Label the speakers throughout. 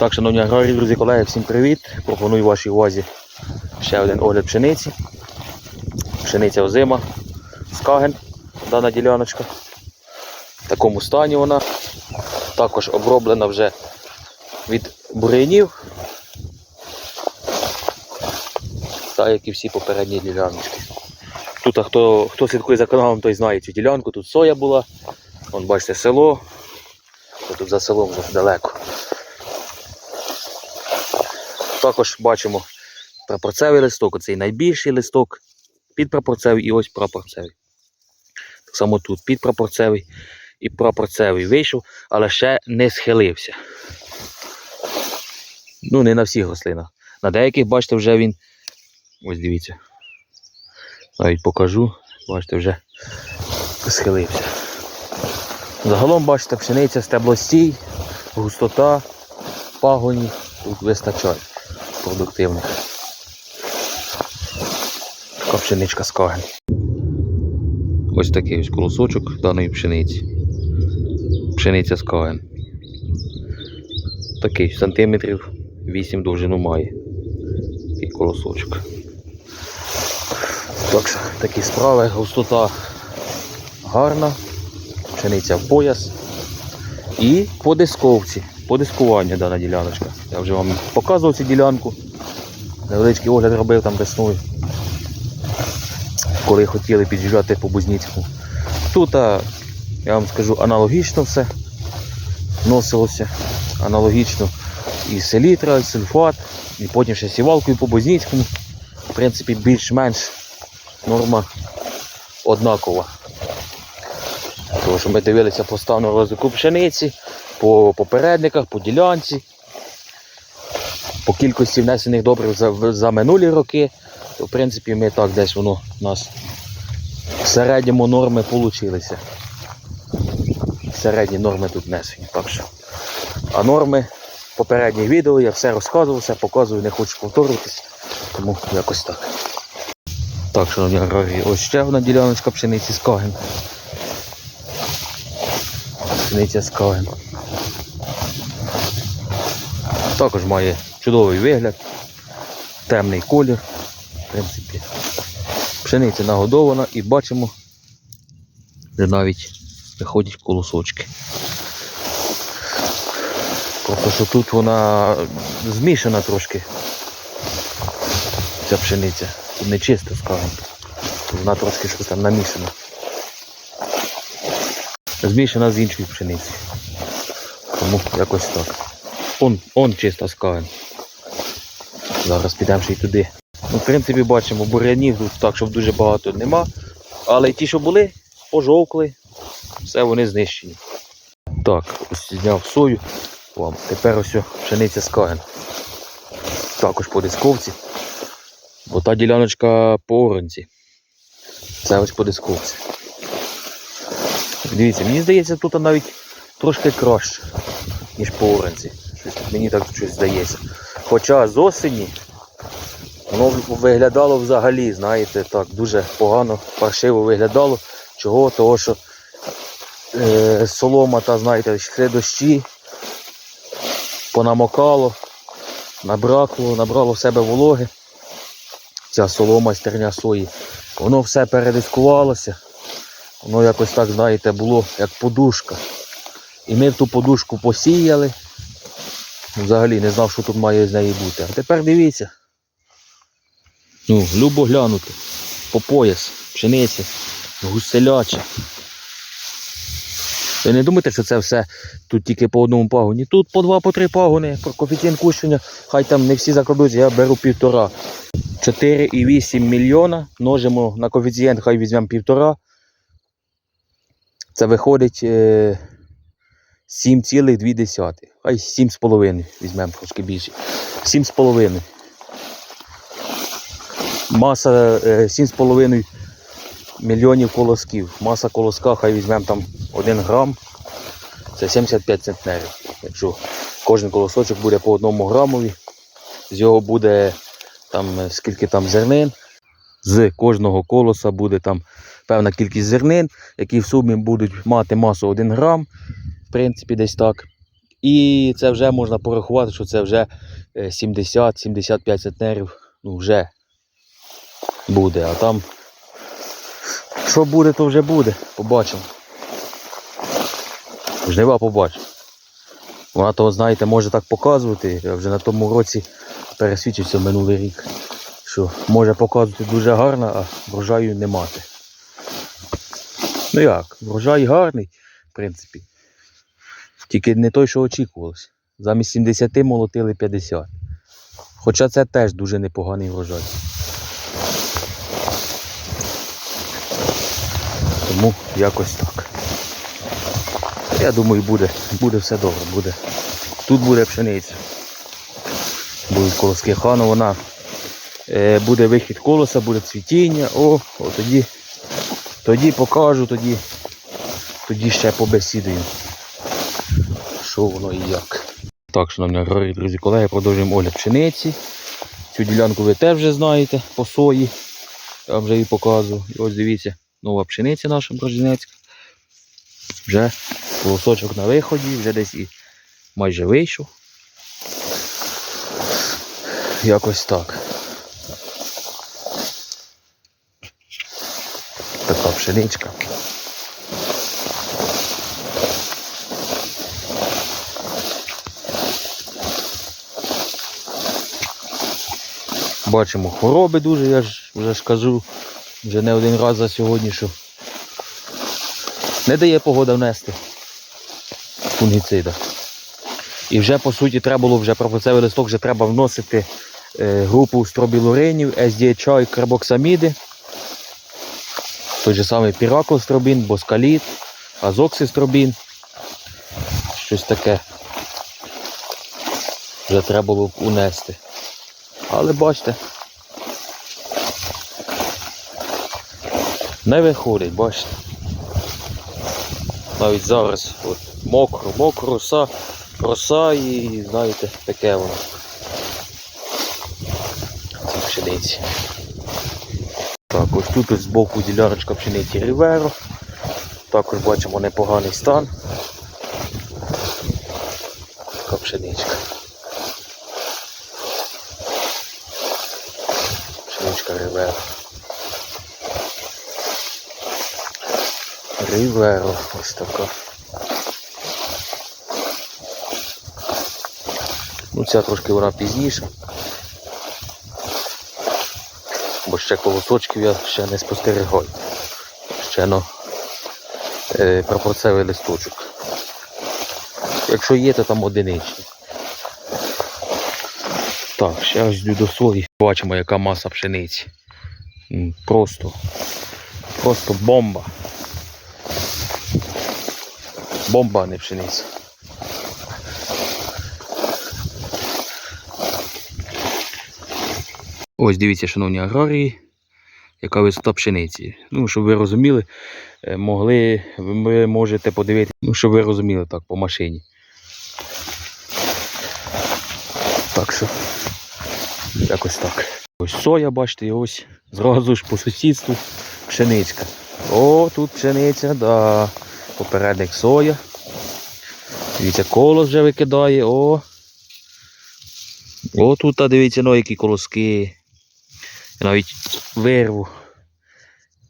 Speaker 1: Так, шановні аграрії, друзі, колеги, всім привіт. Пропоную вашій увазі ще один огляд пшениці. Пшениця озима, скаген, дана діляночка. В такому стані вона. Також оброблена вже від бур'янів. Так, як і всі попередні діляночки. Тут а хто, хто слідкує за каналом, той знає цю ділянку. Тут соя була. Вон бачите село. Тут за селом вже далеко. Також бачимо прапорцевий листок, оцей найбільший листок, підпрапорцевий і ось прапорцевий. Так само тут підпрапорцевий і прапорцевий вийшов, але ще не схилився. Ну, не на всіх рослинах. На деяких, бачите, вже він. Ось дивіться. Навіть покажу, бачите, вже схилився. Загалом, бачите, пшениця, стеблостій, густота, пагонів тут вистачає продуктивних. Така пшеничка з каген. Ось такий ось колосочок даної пшениці. Пшениця з каген. Такий сантиметрів 8 довжину має. Такий колосочок. Так такі справи, густота гарна, пшениця в пояс. І по дисковці, по дискуванню дана діляночка. Я вже вам показував цю ділянку. Невеличкий огляд робив там весною. Коли хотіли під'їжджати по Бузніцьку. Тут, а, я вам скажу, аналогічно все носилося. Аналогічно і селітра, і сульфат, і потім ще сівалкою по Бузніцькому. В принципі, більш-менш норма однакова. Тому що ми дивилися по стану розвитку пшениці, по попередниках, по ділянці, по кількості внесених добрив за, за минулі роки, то в принципі ми так десь воно у нас в середньому норми получилися. Середні норми тут внесені. Так що. А норми попередніх відео я все розказував, все показую, не хочу повторюватись, тому якось так. Так, шановні аграрії, ось ще одна діляночка пшениці з Каген. Пшениця з Каген. Також має чудовий вигляд, темний колір. В принципі, пшениця нагодована і бачимо, де навіть виходять колосочки. Просто що тут вона змішана трошки. Ця пшениця. Тут не чиста, скажімо. Вона трошки щось там намішана. Змішана з іншою пшеницею. Тому якось так. Он, он чиста скален. Зараз підемо ще й туди. Ну, в принципі, бачимо, бурянів тут так, щоб дуже багато нема. Але ті, що були, пожовкли, все вони знищені. Так, ось зняв сою. Вам. Тепер ось пшениця скаген. Також по дисковці. Бо та діляночка по оранці. Це ось по дисковці. Дивіться, мені здається, тут навіть трошки краще, ніж по оранці. Мені так щось здається. Хоча з осені воно виглядало взагалі, знаєте, так, дуже погано, паршиво виглядало. Чого? Того, що е, солома та, знаєте, йшли дощі, понамокало, набракло, набрало в себе вологи. Ця солома стерня сої. Воно все передискувалося. Воно якось так, знаєте, було як подушка. І ми в ту подушку посіяли. Взагалі не знав, що тут має з неї бути. А тепер дивіться. Ну, любо глянути. По пояс, пшениця, гуселяча. Ви не думаєте, що це все тут тільки по одному пагоні. Тут по два, по три пагони, про коефіцієнт кущення, хай там не всі закладуться, я беру півтора. 4,8 мільйона множимо на коефіцієнт, хай візьмемо півтора. Це виходить е, 7,2. Хай 7,5 візьмемо трошки більше. 7,5. Маса е, 7,5 мільйонів колосків. Маса колоска, хай візьмемо там 1 грам. Це 75 центнерів. Якщо кожен колосочок буде по одному грамові, з його буде там е, скільки там зернин. З кожного колоса буде там певна кількість зернин, які в сумі будуть мати масу 1 грам, в принципі, десь так. І це вже можна порахувати, що це вже е, 70-75 центнерів. Ну вже буде. А там що буде, то вже буде. Побачимо. Жнива побачимо. Вона того, знаєте, може так показувати. Я вже на тому році пересвідчився минулий рік, що може показувати дуже гарно, а врожаю не мати. Ну як, врожай гарний, в принципі. Тільки не той, що очікувалося. Замість 70 молотили 50. Хоча це теж дуже непоганий врожай. Тому якось так. Я думаю, буде, буде все добре. Буде. Тут буде пшениця. Будуть колоски хану, вона е, буде вихід колоса, буде цвітіння. О, о тоді, тоді покажу, тоді, тоді ще побесідую, що воно і як. Так, шановні аграрії, друзі, колеги, продовжуємо огляд пшениці. Цю ділянку ви теж вже знаєте по сої. Я вже її показував. І ось дивіться, нова пшениця наша Брожинецька. Вже волосочок на виході, вже десь і майже вийшов. Якось так. Така пшеничка. Бачимо хвороби дуже, я ж вже ж кажу, вже не один раз за сьогодні, що не дає погода внести фунгіцида. І вже по суті треба було вже пропорцевий листок вже треба вносити е, групу стробілуринів, SDHI, карбоксаміди. Той же самий піраклостробін, боскаліт, азоксистробін. Щось таке. Вже треба було унести. Але бачите. Не виходить, бачите. Навіть зараз от, мокро, мокро, роса, роса і знаєте, таке воно. Ці пшениці. Так, ось тут ось збоку діляночка пшениці Ріверо. Також бачимо непоганий стан. Така пшеничка. Ріверо. Ріверо, ось така. Ну ця трошки вона пізніша. Бо ще колосочків я ще не спостерігаю. Ще ну, е, пропорцевий листочок. Якщо є, то там одиничні. Так, ось йду до сої. Бачимо, яка маса пшениці. Просто, просто бомба. Бомба, а не пшениця. Ось дивіться, шановні аграрії, яка висота пшениці. Ну, щоб ви розуміли, е, могли, ви можете подивитися, ну, щоб ви розуміли так по машині. Так що, якось так. Ось соя, бачите, і ось зразу ж по сусідству пшеничка. О, тут пшениця, да. Попередник соя. Дивіться, колос вже викидає, о. О, тут, а дивіться, ну, які колоски. Я навіть вирву.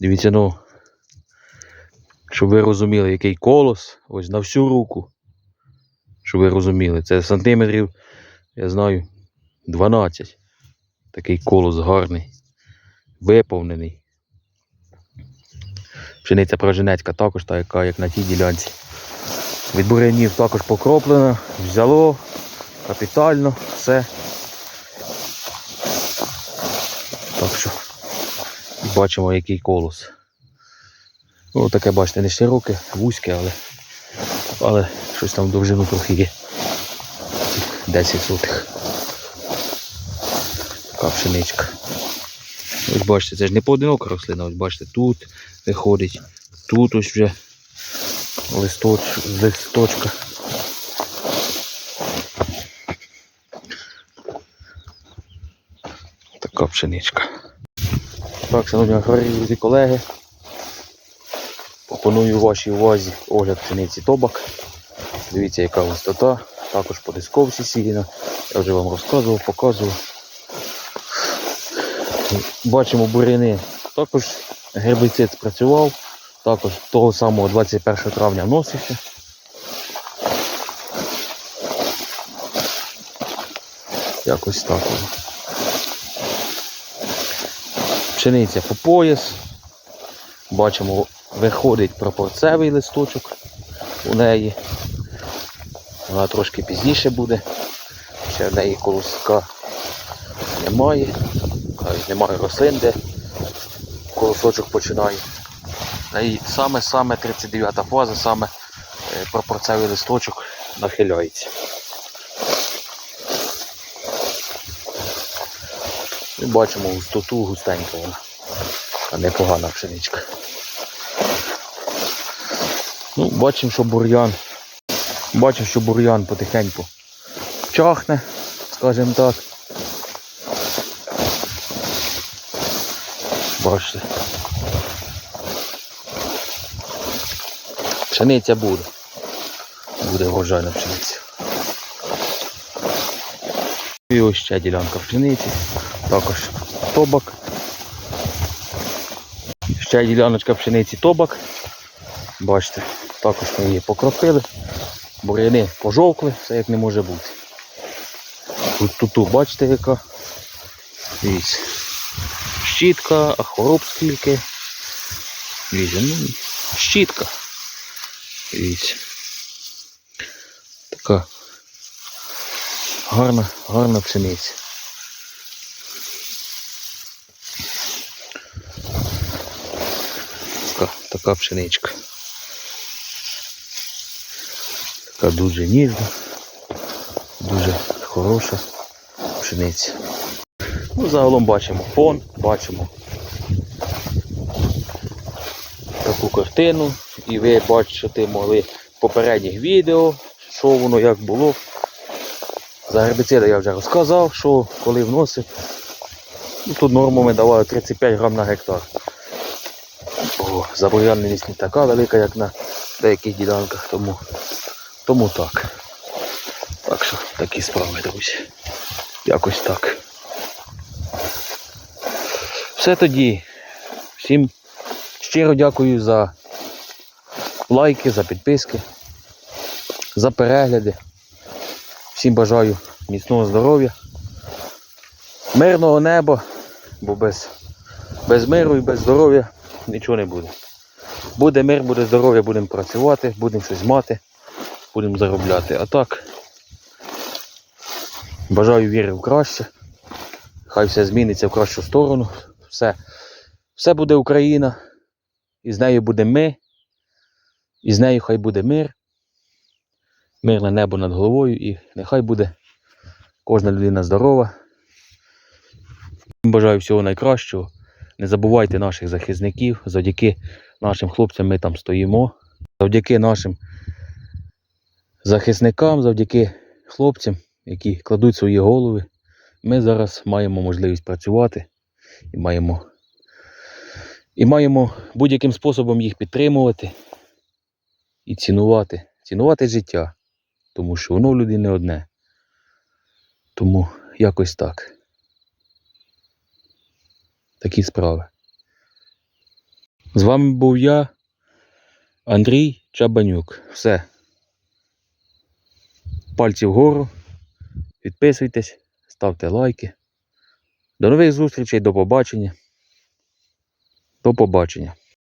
Speaker 1: Дивіться, ну. Щоб ви розуміли, який колос. Ось на всю руку. Щоб ви розуміли. Це сантиметрів, я знаю, 12. Такий колос гарний. Виповнений. Пшениця проженецька також, та яка як на тій ділянці. Від бурянів також покроплено, взяло капітально, все. Так що бачимо який колос. Ну таке бачите, не широке, вузьке, але, але щось там в довжину трохи є. 10 сотих. Така пшеничка. Ось бачите, це ж не поодинока рослина, ось бачите, тут виходить, тут ось вже листоч, листочка. Така пшеничка. Так, шановні друзі, колеги. Пропоную вашій увазі огляд пшениці тобак. Дивіться, яка густота. також по дисковці сіяна. Я вже вам розказував, показував. Бачимо буряни. Також гербіцид спрацював. Також того самого 21 травня вносився. Якось так. Пшениця по пояс. Бачимо, виходить пропорцевий листочок у неї. Вона трошки пізніше буде. Ще в неї колоска немає. Навіть немає рослин, де колосочок починає. Неї саме-саме 39-та фаза, саме е, пропорцевий листочок нахиляється. І бачимо густоту густенька вона. А непогана пшеничка. Ну, бачимо, що бур'ян. Бачимо, що бур'ян потихеньку чахне, скажімо так. Бачите. Пшениця буде. Буде врожайна пшениця. І ось ще ділянка пшениці. Також тобак. Ще діляночка пшениці тобак. Бачите, також ми її покропили. Буряни пожовкли, все як не може бути. Тут туту, бачите яка. Дивіться. Щітка, а хвороб скільки. Дивіться, ну, щітка. Дивіться. Така гарна, гарна пшениця. Така, така пшеничка. Така дуже ніжна, дуже хороша пшениця. Ну, загалом бачимо фон, бачимо таку картину. І ви бачите могли в попередніх відео, що воно як було. За гербіциди я вже розказав, що коли вносив. Ну, тут норму ми давали 35 грам на гектар. Забур'яненість не така велика, як на деяких ділянках, тому, тому так. Так що такі справи, друзі. Якось так. Все тоді. Всім щиро дякую за лайки, за підписки, за перегляди. Всім бажаю міцного здоров'я, мирного неба, бо без, без миру і без здоров'я нічого не буде. Буде мир, буде здоров'я, будемо працювати, будемо щось мати, будемо заробляти. А так, бажаю віри в краще. Хай все зміниться в кращу сторону. Все, все буде Україна, і з нею буде ми, і з нею хай буде мир, мирне небо над головою, і нехай буде кожна людина здорова. Бажаю всього найкращого. Не забувайте наших захисників. Завдяки нашим хлопцям ми там стоїмо. Завдяки нашим захисникам, завдяки хлопцям, які кладуть свої голови, ми зараз маємо можливість працювати і маємо, і маємо будь-яким способом їх підтримувати і цінувати. Цінувати життя, тому що воно в людини одне. Тому якось так. Такі справи. З вами був я, Андрій Чабанюк. Все. Пальці вгору. Підписуйтесь, ставте лайки. До нових зустрічей, до побачення. До побачення.